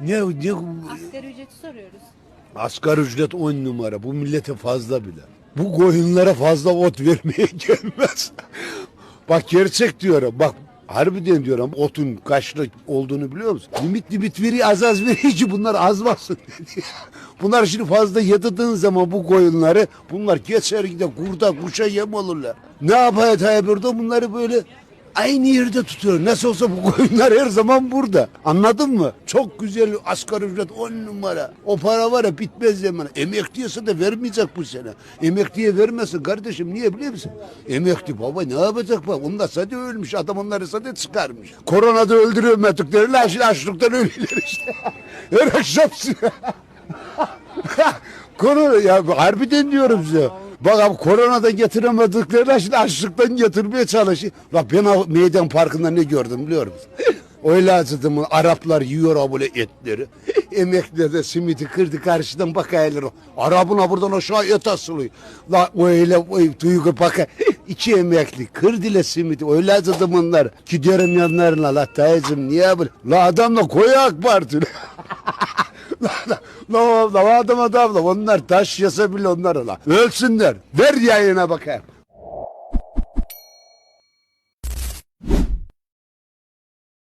Ne, ne Asgari ücreti soruyoruz. asgari ücret 10 numara. Bu millete fazla bile. Bu koyunlara fazla ot vermeye gelmez. Bak gerçek diyorum. Bak harbiden diyorum otun kaçlı olduğunu biliyor musun? Limit limit veri az az veriyor ki bunlar azmasın dedi. Bunlar şimdi fazla yadırdığın zaman bu koyunları bunlar geçer gider kurda kuşa yem olurlar. Ne Tayyip Erdoğan bunları böyle aynı yerde tutuyor. Nasıl olsa bu koyunlar her zaman burada. Anladın mı? Çok güzel asgari ücret 10 numara. O para var ya bitmez zaman. Emekliyse de vermeyecek bu sene. Emekliye vermesin kardeşim. Niye biliyor musun? Emekli baba ne yapacak bak? Onlar sadece ölmüş. Adam onları sadece çıkarmış. Koronada öldüremedikleri lan şimdi açlıktan ölüyorlar işte. Her akşam Korona ya harbiden diyorum size. Bak abi koronada getiremediklerine şimdi açlıktan getirmeye çalışıyor. Bak ben meydan parkında ne gördüm biliyor musun? Öyle acıdım. Araplar yiyor böyle etleri. Emekliler de simidi kırdı karşıdan bakaylar. Arabına buradan aşağı et asılıyor. La öyle o duygu baka. İki emekli kırdılar simidi. Öyle acıdım onlar. Gidiyorum yanlarına la dayıcım niye böyle? La adamla koyak parti. La, la, la, la, adam adam la onlar taş yasa bile onlar la. Ölsünler. Ver yayına bakayım.